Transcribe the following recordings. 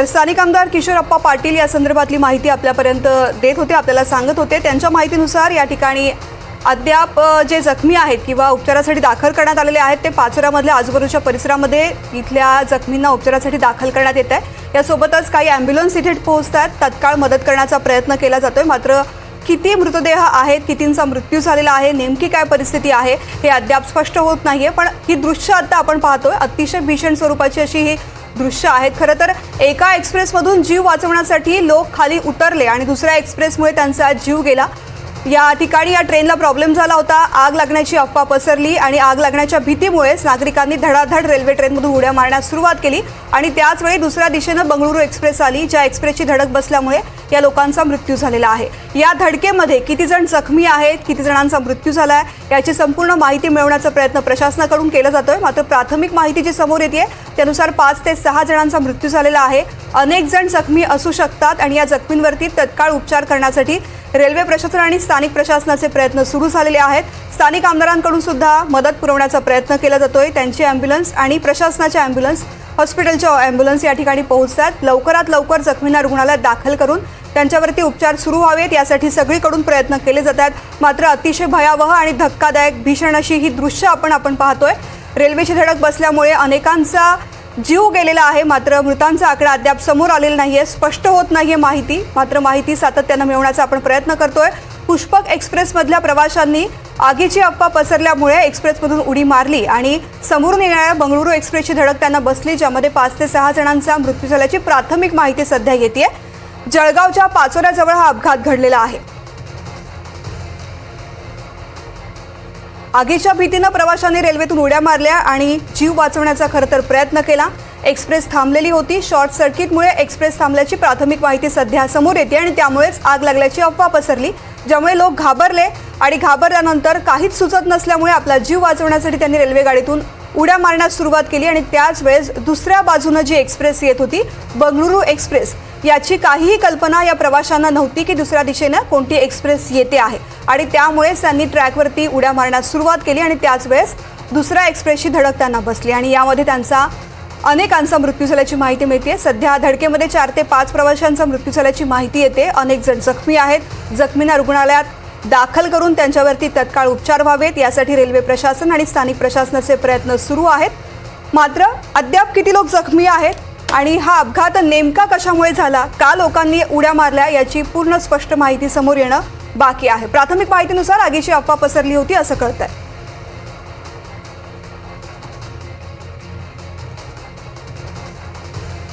तर स्थानिक आमदार किशोरप्पा पाटील या संदर्भातली माहिती आपल्यापर्यंत देत होते आपल्याला सांगत होते. त्यांच्या माहितीनुसार या ठिकाणी अद्याप जे जखमी आहेत किंवा उपचारासाठी दाखल करण्यात आलेले आहेत ते पाचोऱ्यामधल्या आजूबाजूच्या परिसरामध्ये इथल्या जखमींना उपचारासाठी दाखल करण्यात येत आहे. यासोबतच काही ॲम्ब्युलन्स इथे आहेत तत्काळ मदत करण्याचा प्रयत्न केला जातोय. मात्र किती मृतदेह आहेत कितींचा मृत्यू झालेला आहे नेमकी काय परिस्थिती आहे हे अद्याप स्पष्ट होत नाही आहे पण ही दृश्य आता आपण पाहतोय. अतिशय भीषण स्वरूपाची अशी ही दृश्य आहेत. खरं तर एका एक्सप्रेसमधून जीव वाचवण्यासाठी लोक खाली उतरले आणि दुसऱ्या एक्सप्रेसमुळे त्यांचा जीव गेला. या ठिकाणी या ट्रेनला प्रॉब्लेम झाला होता. आग लागण्याची अफवा पसरली आणि आग लागण्याच्या भीतीमुळेच नागरिकांनी धडाधड रेल्वे ट्रेनमधून उड्या मारण्यास सुरुवात केली आणि त्याचवेळी दुसऱ्या दिशेनं बंगळुरू एक्सप्रेस आली ज्या एक्सप्रेसची धडक बसल्यामुळे या लोकांचा मृत्यू झालेला आहे. या धडकेमध्ये किती जण जखमी आहेत किती जणांचा मृत्यू झाला आहे याची संपूर्ण माहिती मिळवण्याचा प्रयत्न प्रशासनाकडून केला जातोय. मात्र प्राथमिक माहिती जी समोर येते त्यानुसार पाच ते सहा जणांचा मृत्यू झालेला आहे. अनेक जण जखमी असू शकतात आणि या जखमींवरती तत्काळ उपचार करण्यासाठी रेल्वे प्रशासन आणि स्थानिक प्रशासनाचे प्रयत्न सुरू झालेले आहेत. स्थानिक आमदारांकडून सुद्धा मदत पुरवण्याचा प्रयत्न केला जातोय. त्यांची अँब्युलन्स आणि प्रशासनाच्या अँब्युलन्स हॉस्पिटलच्या अँब्युलन्स या ठिकाणी पोहोचतात. लवकरात लवकर जखमींना रुग्णालयात दाखल करून त्यांच्यावरती उपचार सुरू व्हावेत. यासाठी सगळीकडून प्रयत्न केले जात आहेत मात्र अतिशय भयावह आणि धक्कादायक भीषण अशी ही दृश्य आपण आपण पाहतोय. रेल्वेची धडक बसल्यामुळे अनेकांचा जीव गेलेला आहे मात्र मृतांचा आकडा अद्याप समोर आलेला नाहीये स्पष्ट होत नाहीये माहिती. मात्र माहिती सातत्यानं मिळवण्याचा आपण प्रयत्न करतोय. पुष्पक एक्सप्रेसमधल्या प्रवाशांनी आगीची अफवा पसरल्यामुळे एक्सप्रेसमधून उडी मारली आणि समोरून येणाऱ्या बंगळुरू एक्सप्रेसची धडक त्यांना बसली ज्यामध्ये पाच ते सहा जणांचा मृत्यू झाल्याची प्राथमिक माहिती सध्या येते जळगावच्या पाचोऱ्याजवळ हा अपघात घडलेला आहे. आगीच्या भीतीनं प्रवाशांनी रेल्वेतून उड्या मारल्या आणि जीव वाचवण्याचा खरं तर प्रयत्न केला. एक्सप्रेस थांबलेली होती. शॉर्ट सर्किटमुळे एक्सप्रेस थांबल्याची प्राथमिक माहिती सध्या समोर येते आणि त्यामुळेच आग लागल्याची अफवा पसरली. ज्यामुळे लोक घाबरले आणि घाबरल्यानंतर काहीच सुचत नसल्यामुळे आपला जीव वाचवण्यासाठी त्यांनी रेल्वे गाडीतून उड्या मारण्यास सुरुवात केली आणि त्याच वेळेस दुसऱ्या बाजूनं जी एक्सप्रेस येत होती बंगळुरू एक्सप्रेस याची काहीही कल्पना या प्रवाशांना नव्हती की दुसऱ्या दिशेनं कोणती एक्सप्रेस येते आहे. आणि त्यामुळेच त्यांनी ट्रॅकवरती उड्या मारण्यास सुरुवात केली आणि त्याच वेळेस दुसऱ्या एक्सप्रेसची धडक त्यांना बसली. आणि यामध्ये त्यांचा अनेकांचा मृत्यू झाल्याची माहिती मिळते सध्या धडकेमध्ये चार ते पाच प्रवाशांचा मृत्यू झाल्याची माहिती येते. अनेक जण जखमी आहेत. जखमींना रुग्णालयात दाखल करून त्यांच्यावरती तत्काळ उपचार व्हावेत. यासाठी रेल्वे प्रशासन आणि स्थानिक प्रशासनाचे प्रयत्न सुरू आहेत. मात्र अद्याप किती लोक जखमी आहेत आणि हा अपघात नेमका कशामुळे झाला का लोकांनी उड्या मारल्या याची पूर्ण स्पष्ट माहिती समोर येणं बाकी आहे. प्राथमिक माहितीनुसार आगीची अफवा पसरली होती असं कळतंय.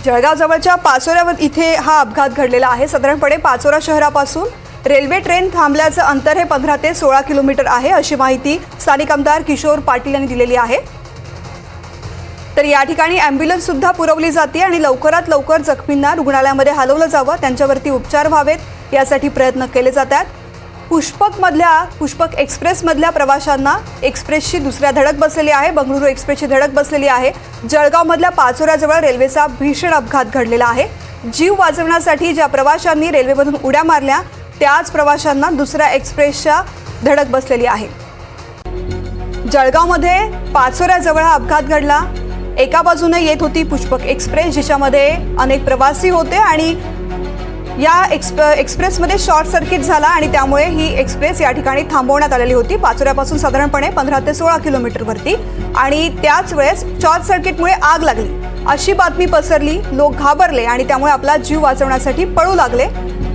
जळगाव जवळच्या पाचोऱ्यावर इथे हा अपघात घडलेला आहे. साधारणपणे पाचोरा शहरापासून रेल्वे ट्रेन थांबल्याचं अंतर हे पंधरा ते सोळा किलोमीटर आहे अशी माहिती स्थानिक आमदार किशोर पाटील यांनी दिलेली आहे. तर या ठिकाणी ॲम्ब्युलन्स सुद्धा पुरवली जाते आणि लवकरात लवकर जखमींना रुग्णालयामध्ये हलवलं जावं त्यांच्यावरती उपचार व्हावेत यासाठी प्रयत्न केले जातात. पुष्पकमधल्या पुष्पक एक्सप्रेसमधल्या प्रवाशांना एक्सप्रेसची दुसऱ्या धडक बसलेली आहे बंगळुरू एक्सप्रेसची धडक बसलेली आहे. जळगावमधल्या पाचोऱ्याजवळ रेल्वेचा भीषण अपघात घडलेला आहे. जीव वाचवण्यासाठी ज्या प्रवाशांनी रेल्वेमधून उड्या मारल्या त्याच प्रवाशांना दुसऱ्या एक्सप्रेसच्या धडक बसलेली आहे. जळगावमध्ये पाचोऱ्याजवळ हा अपघात घडला. एका बाजूने येत होती पुष्पक एक्सप्रेस जिच्यामध्ये अनेक प्रवासी होते आणि या एक्सप एक्सप्रेसमध्ये शॉर्ट सर्किट झाला आणि त्यामुळे ही एक्सप्रेस या ठिकाणी थांबवण्यात आलेली होती. पाचोऱ्यापासून साधारणपणे पंधरा ते सोळा किलोमीटरवरती आणि त्याच वेळेस शॉर्ट सर्किटमुळे आग लागली. अशी बातमी पसरली लोक घाबरले आणि त्यामुळे आपला जीव वाचवण्यासाठी पळू लागले.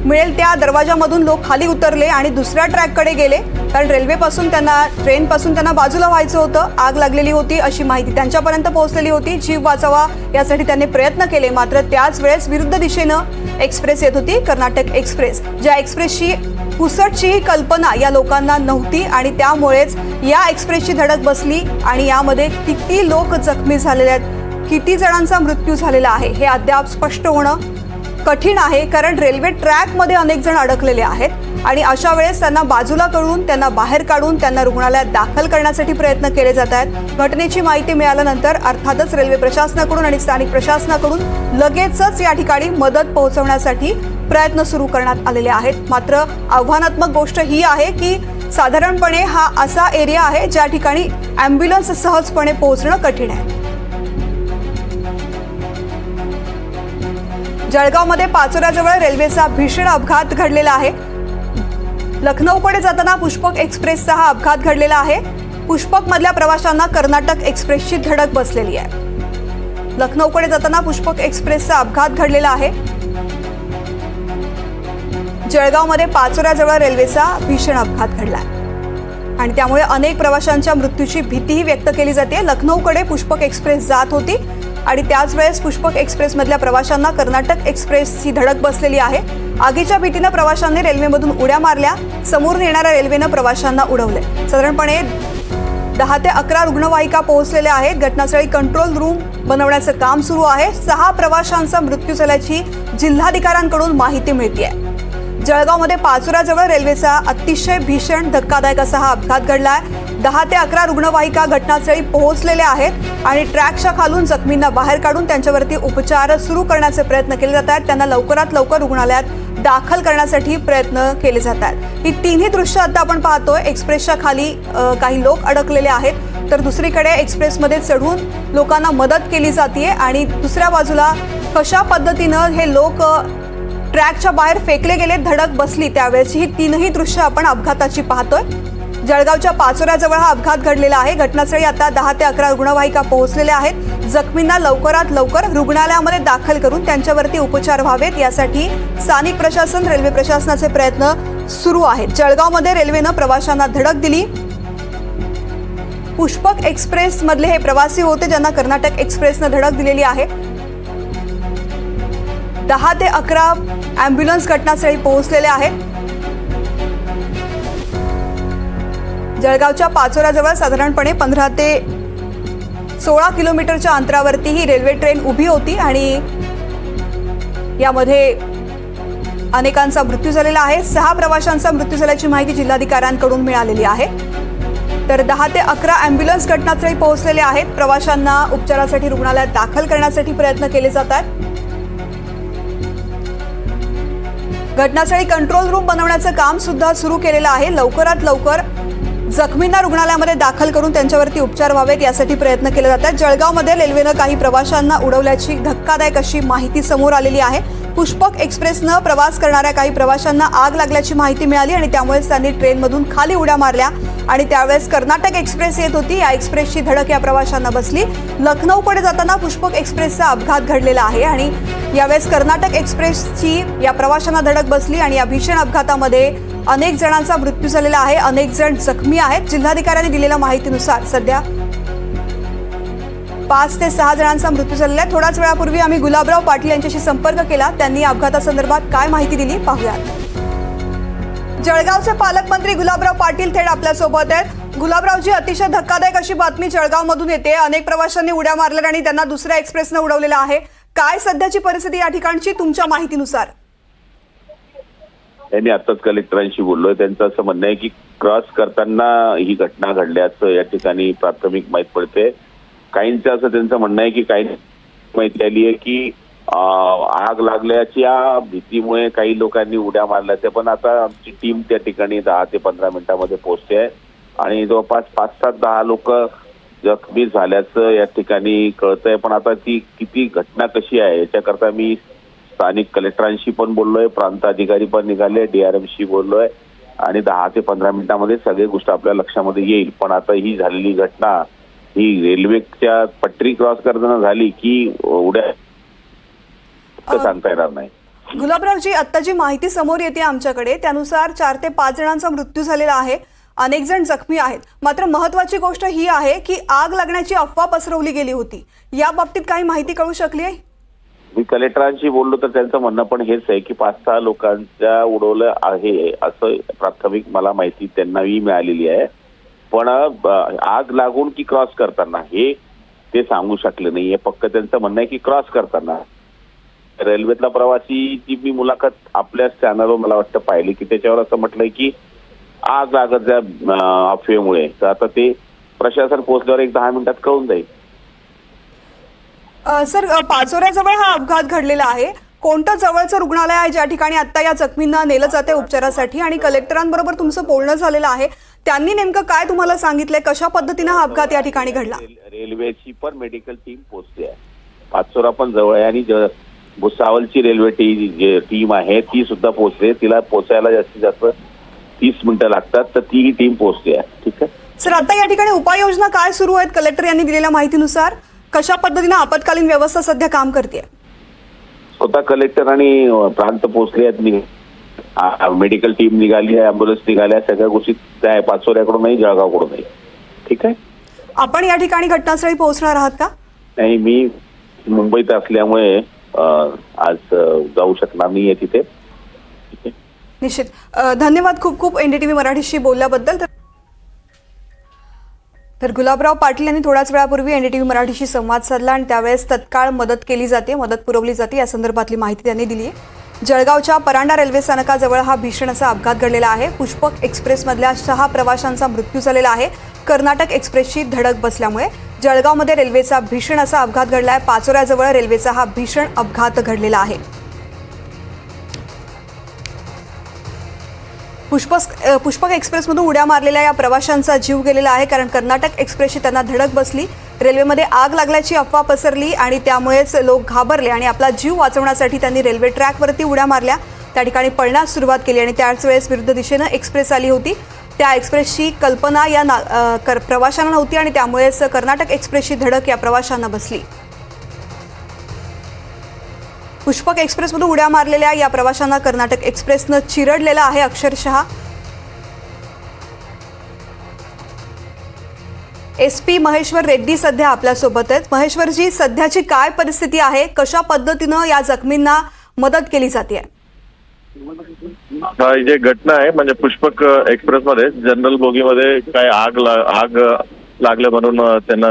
मिळेल त्या दरवाजामधून लोक खाली उतरले आणि दुसऱ्या ट्रॅककडे गेले. कारण रेल्वेपासून त्यांना ट्रेनपासून त्यांना बाजूला व्हायचं होतं. आग लागलेली होती अशी माहिती त्यांच्यापर्यंत पोहोचलेली होती. जीव वाचावा यासाठी त्यांनी प्रयत्न केले. मात्र त्याच वेळेस विरुद्ध दिशेनं एक्सप्रेस येत होती कर्नाटक एक्सप्रेस. ज्या एक्सप्रेसची पुसटचीही कल्पना या लोकांना नव्हती आणि त्यामुळेच या एक्सप्रेसची धडक बसली आणि यामध्ये किती लोक जखमी झालेले आहेत किती जणांचा मृत्यू झालेला आहे हे अद्याप स्पष्ट होणं कठीण आहे कारण रेल्वे ट्रॅकमध्ये अनेक जण अडकलेले आहेत आणि अशा वेळेस त्यांना बाजूला करून त्यांना बाहेर काढून त्यांना रुग्णालयात दाखल करण्यासाठी प्रयत्न केले जात आहेत. घटनेची माहिती मिळाल्यानंतर अर्थातच रेल्वे प्रशासनाकडून आणि स्थानिक प्रशासनाकडून लगेचच या ठिकाणी मदत पोहोचवण्यासाठी प्रयत्न सुरू करण्यात आलेले आहेत. मात्र आव्हानात्मक गोष्ट ही आहे की साधारणपणे हा असा एरिया आहे ज्या ठिकाणी ॲम्ब्युलन्स सहजपणे पोहोचणं कठीण आहे. जळगावमध्ये पाचोऱ्याजवळ रेल्वेचा भीषण अपघात घडलेला आहे. लखनौकडे जाताना पुष्पक एक्सप्रेसचा हा अपघात घडलेला आहे. पुष्पक मधल्या प्रवाशांना कर्नाटक एक्सप्रेसची धडक बसलेली आहे. लखनौकडे जाताना पुष्पक एक्सप्रेसचा अपघात घडलेला आहे. जळगावमध्ये पाचोऱ्याजवळ रेल्वेचा भीषण अपघात घडलाय. आणि त्यामुळे अनेक प्रवाशांच्या मृत्यूची भीतीही व्यक्त केली जाते. लखनौकडे पुष्पक एक्सप्रेस जात होती. आणि त्याच वेळेस पुष्पक एक्सप्रेसमधल्या प्रवाशांना कर्नाटक एक्सप्रेसची धडक बसलेली आहे. आगीच्या भीतीनं प्रवाशांनी रेल्वेमधून उड्या मारल्या. समोरून येणाऱ्या रेल्वेनं प्रवाशांना उडवले. साधारणपणे दहा ते अकरा रुग्णवाहिका पोहोचलेल्या आहेत. घटनास्थळी कंट्रोल रूम बनवण्याचं काम सुरू आहे. सहा प्रवाशांचा मृत्यू झाल्याची जिल्हाधिकाऱ्यांकडून माहिती मिळते आहे जळगावमध्ये पाचोऱ्याजवळ रेल्वेचा अतिशय भीषण धक्कादायक असा हा अपघात घडलाय. दहा ते अकरा रुग्णवाहिका घटनास्थळी पोहोचलेल्या आहेत आणि ट्रॅकच्या खालून जखमींना बाहेर काढून त्यांच्यावरती उपचार सुरू करण्याचे प्रयत्न केले जात आहेत. त्यांना लवकरात लवकर रुग्णालयात दाखल करण्यासाठी प्रयत्न केले जात आहेत. ही तिन्ही दृश्य आता आपण पाहतोय. एक्सप्रेसच्या खाली काही लोक अडकलेले आहेत. तर दुसरीकडे एक्सप्रेसमध्ये चढून लोकांना मदत केली जाते आणि दुसऱ्या बाजूला कशा पद्धतीनं हे लोक ट्रॅकच्या बाहेर फेकले गेले धडक बसली. त्यावेळेची ही तीनही दृश्य आपण अपघाताची पाहतोय. जळगावच्या पाचोऱ्याजवळ हा अपघात घडलेला आहे. घटनास्थळी आता दहा ते अकरा रुग्णवाहिका पोहोचलेल्या आहेत. जखमींना लवकरात लवकर रुग्णालयामध्ये दाखल करून त्यांच्यावरती उपचार व्हावेत. यासाठी स्थानिक प्रशासन रेल्वे प्रशासनाचे प्रयत्न सुरू आहेत. जळगावमध्ये रेल्वेनं प्रवाशांना धडक दिली. पुष्पक एक्सप्रेस मधले हे प्रवासी होते ज्यांना कर्नाटक एक्सप्रेसनं धडक दिलेली आहे. दहा ते अकरा अँब्युलन्स घटनास्थळी पोहोचलेले आहेत. जळगावच्या पाचोऱ्याजवळ साधारणपणे पंधरा ते सोळा किलोमीटरच्या अंतरावरती ही रेल्वे ट्रेन उभी होती आणि यामध्ये अनेकांचा मृत्यू झालेला आहे. सहा प्रवाशांचा मृत्यू झाल्याची माहिती जिल्हाधिकाऱ्यांकडून मिळालेली आहे. तर दहा ते अकरा अँब्युलन्स घटनास्थळी पोहोचलेले आहेत. प्रवाशांना उपचारासाठी रुग्णालयात दाखल करण्यासाठी प्रयत्न केले जात घटनास्थळी कंट्रोल रूम बनवण्याचं काम सुद्धा सुरू केलेलं आहे. लवकरात लवकर जखमींना रुग्णालयामध्ये दाखल करून त्यांच्यावरती उपचार व्हावेत यासाठी प्रयत्न केले जातात जळगावमध्ये रेल्वेनं काही प्रवाशांना उडवल्याची धक्कादायक अशी माहिती समोर आलेली आहे. पुष्पक एक्सप्रेसनं प्रवास करणाऱ्या काही प्रवाशांना आग लागल्याची माहिती मिळाली आणि त्यामुळेच त्यांनी ट्रेनमधून खाली उड्या मारल्या. आणि त्यावेळेस कर्नाटक एक्सप्रेस येत होती. या एक्सप्रेसची धडक या प्रवाशांना बसली. लखनौकडे जाताना पुष्पक एक्सप्रेसचा अपघात घडलेला आहे आणि यावेळेस कर्नाटक एक्सप्रेसची या प्रवाशांना धडक बसली आणि या भीषण अपघातामध्ये अनेक जणांचा मृत्यू झालेला आहे. अनेक जण जखमी आहेत. जिल्हाधिकाऱ्यांनी दिलेल्या माहितीनुसार सध्या पाच ते सहा जणांचा मृत्यू झालेला आहे. थोड्याच वेळापूर्वी आम्ही गुलाबराव पाटील यांच्याशी संपर्क केला. त्यांनी अपघातासंदर्भात काय माहिती दिली पाहूयात. जळगावचे पालकमंत्री गुलाबराव पाटील थेट आपल्यासोबत आहेत. गुलाबरावजी अतिशय धक्कादायक अशी बातमी जळगावमधून येते. अनेक प्रवाशांनी उड्या मारल्या आणि त्यांना दुसऱ्या एक्सप्रेसनं उडवलेलं आहे. काय सध्याची परिस्थिती या ठिकाणची तुमच्या माहितीनुसार? त्यांनी आताच कलेक्टरांशी बोललोय. त्यांचं असं म्हणणं आहे की क्रॉस करताना ही घटना घडल्याचं या ठिकाणी प्राथमिक माहीत पडते. काहींचं असं त्यांचं म्हणणं आहे की काही माहिती आली आहे की आग लागल्याच्या भीतीमुळे काही लोकांनी उड्या मारल्या त्या पण आता आमची टीम त्या ठिकाणी दहा ते पंधरा मिनिटांमध्ये पोहोचते आहे. आणि जवळपास पाच सात दहा लोक जखमी झाल्याचं या ठिकाणी कळतंय. पण आता ती किती घटना कशी आहे याच्याकरता मी स्थानिक कलेक्टरांशी पण बोललोय प्रांत अधिकारी पण निघाले डीआरएमशी बोललोय. आणि दहा ते पंधरा मिनिटांमध्ये सगळी गोष्ट आपल्या लक्षामध्ये येईल. पण आता ही झालेली घटना ही रेल्वेच्या पटरी क्रॉस करताना झाली की उड्या तर सांगता येणार नाही. गुलाबरावजी आत्ता जी माहिती समोर येते आमच्याकडे त्यानुसार चार ते पाच जणांचा मृत्यू झालेला आहे. अनेक जण जखमी आहेत. मात्र महत्वाची गोष्ट ही आहे की आग लागण्याची अफवा पसरवली गेली होती. या बाबतीत काही माहिती कळू शकली आहे? मी कलेक्टरांशी बोललो तर त्यांचं म्हणणं पण हेच आहे की पाच सहा लोकांच्या उडवलं आहे असं प्राथमिक मला माहिती त्यांनाही मिळालेली आहे. पण आग लागून की क्रॉस करताना हे ते सांगू शकले नाहीये फक्त त्यांचं म्हणणं आहे की क्रॉस करताना. रेल्वेतला प्रवासी जी मी मुलाखत आपल्या चॅनलवर मला वाटतं पाहिली की त्याच्यावर असं म्हटलंय की आग लागत अं, अफवेमुळे तर आता ते प्रशासन पोहोचल्यावर एक दहा मिनिटात कळून जाईल. अ, सर अ, पाचोऱ्याजवळ हा अपघात घडलेला आहे. कोणतं जवळचं रुग्णालय आहे ज्या ठिकाणी आता या जखमींना नेलं जाते उपचारासाठी? आणि कलेक्टरांबरोबर तुमचं बोलणं झालेलं आहे. त्यांनी नेमकं काय तुम्हाला सांगितलंय? कशा पद्धतीनं हा अपघात या ठिकाणी घडला? रेल- रेल्वेची पण मेडिकल टीम पोहोचते आहे. पाचोरा पण जवळ आहे आणि ज- भुसावलची रेल्वे टी जे टीम आहे ती सुद्धा पोहोचते. तिला पोचायला जास्तीत जास्त तीस मिनिटं लागतात तर ती ही टीम पोहोचते. आहे ठीक आहे? सर आता या ठिकाणी उपाययोजना काय सुरू आहेत? कलेक्टर यांनी दिलेल्या माहितीनुसार कशा पद्धतीनं आपत्कालीन व्यवस्था सध्या काम करते? स्वतः कलेक्टर आणि प्रांत पोहोचले आहेत. मेडिकल टीम निघाली आहे अँब्युलन्स निघाल्या सगळ्या गोष्टी त्या पाचोऱ्याकडूनही जळगावकडूनही ठीक आहे? आपण या ठिकाणी घटनास्थळी पोहोचणार आहात का? नाही मी मुंबईत असल्यामुळे आज जाऊ शकणार नाही. आहे तिथे निश्चित. धन्यवाद खूप खूप एनडीटीव्ही मराठीशी बोलल्याबद्दल. तर तर गुलाबराव पाटील यांनी थोड्याच वेळापूर्वी एनडीटीव्ही मराठीशी संवाद साधला आणि त्यावेळेस तत्काळ मदत केली जाते मदत पुरवली जाते. या संदर्भातली माहिती त्यांनी दिली आहे. जळगावच्या परांडा रेल्वे स्थानकाजवळ हा भीषण असा अपघात घडलेला आहे. पुष्पक एक्सप्रेसमधल्या सहा प्रवाशांचा मृत्यू झालेला आहे. कर्नाटक एक्सप्रेसची धडक बसल्यामुळे जळगावमध्ये रेल्वेचा भीषण असा अपघात घडला आहे पाचोऱ्याजवळ रेल्वेचा हा भीषण अपघात घडलेला आहे. पुष्पक पुष्पक एक्सप्रेसमधून उड्या मारलेल्या या प्रवाशांचा जीव गेलेला आहे कारण कर्नाटक एक्सप्रेसची त्यांना धडक बसली. रेल्वेमध्ये आग लागल्याची अफवा पसरली आणि त्यामुळेच लोक घाबरले आणि आपला जीव वाचवण्यासाठी त्यांनी रेल्वे ट्रॅकवरती उड्या मारल्या. त्या ठिकाणी पळण्यास सुरुवात केली आणि त्याच वेळेस विरुद्ध दिशेनं एक्सप्रेस आली होती. त्या एक्सप्रेसची कल्पना या ना कर प्रवाशांना नव्हती आणि त्यामुळेच कर्नाटक एक्सप्रेसची धडक या प्रवाशांना बसली. पुष्पक एक्सप्रेसमधून उड्या मारलेल्या या प्रवाशांना कर्नाटक एक्सप्रेसनं चिरडलेलं आहे अक्षरशः. एस पी महेश्वर रेड्डी सध्या आपल्यासोबत आहेत महेश्वरजी सध्याची काय परिस्थिती आहे? कशा पद्धतीनं या जखमींना मदत केली जाते हा ही जे घटना आहे म्हणजे पुष्पक एक्सप्रेस मध्ये जनरल बोगीमध्ये काय आग ला- आग लागलं म्हणून त्यांना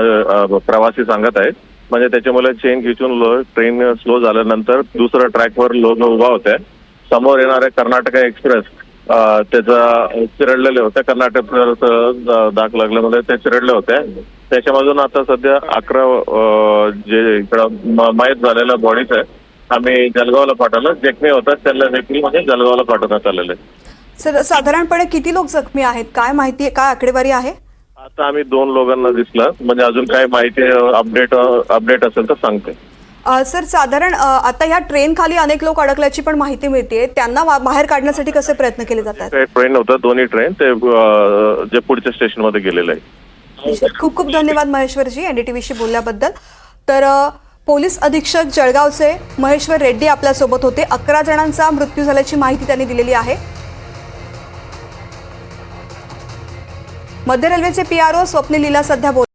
प्रवासी सांगत आहेत. म्हणजे त्याच्यामुळे चेन खिचून लो- ट्रेन स्लो झाल्यानंतर दुसऱ्या ट्रॅकवर लोक उभा होत्या. समोर येणारे कर्नाटक एक्सप्रेस त्याचा चिरडलेले होते कर्नाटक दाग लागल्यामध्ये ते चिरडले होते त्याच्यामधून आता सध्या अकरा जे इकडं मयत झालेल्या बॉडीज आहे आम्ही जळगावला पाठवलं. जखमी होतात त्यांना देखील म्हणजे जळगावला पाठवण्यात आलेले सर साधारणपणे किती लोक जखमी आहेत? काय माहिती काय आकडेवारी आहे? आता आम्ही दोन लोकांना दिसलं. म्हणजे अजून काय माहिती अपडेट अपडेट असेल तर सांगते. सर साधारण आता ह्या ट्रेन खाली अनेक लोक अडकल्याची पण माहिती मिळते त्यांना बाहेर काढण्यासाठी कसे प्रयत्न केले जातात? ट्रेन होतं दोन्ही ट्रेन ते जे पुढच्या स्टेशनमध्ये गेलेले आहे खूप खूप धन्यवाद महेश्वरजी एनडीटीव्हीशी बोलल्याबद्दल. तर पोलीस अधीक्षक जळगावचे महेश्वर रेड्डी आपल्यासोबत होते. अकरा जणांचा मृत्यू झाल्याची माहिती त्यांनी दिलेली आहे. मध्य रेल्वेचे पी आर ओ स्वप्नील सध्या बोल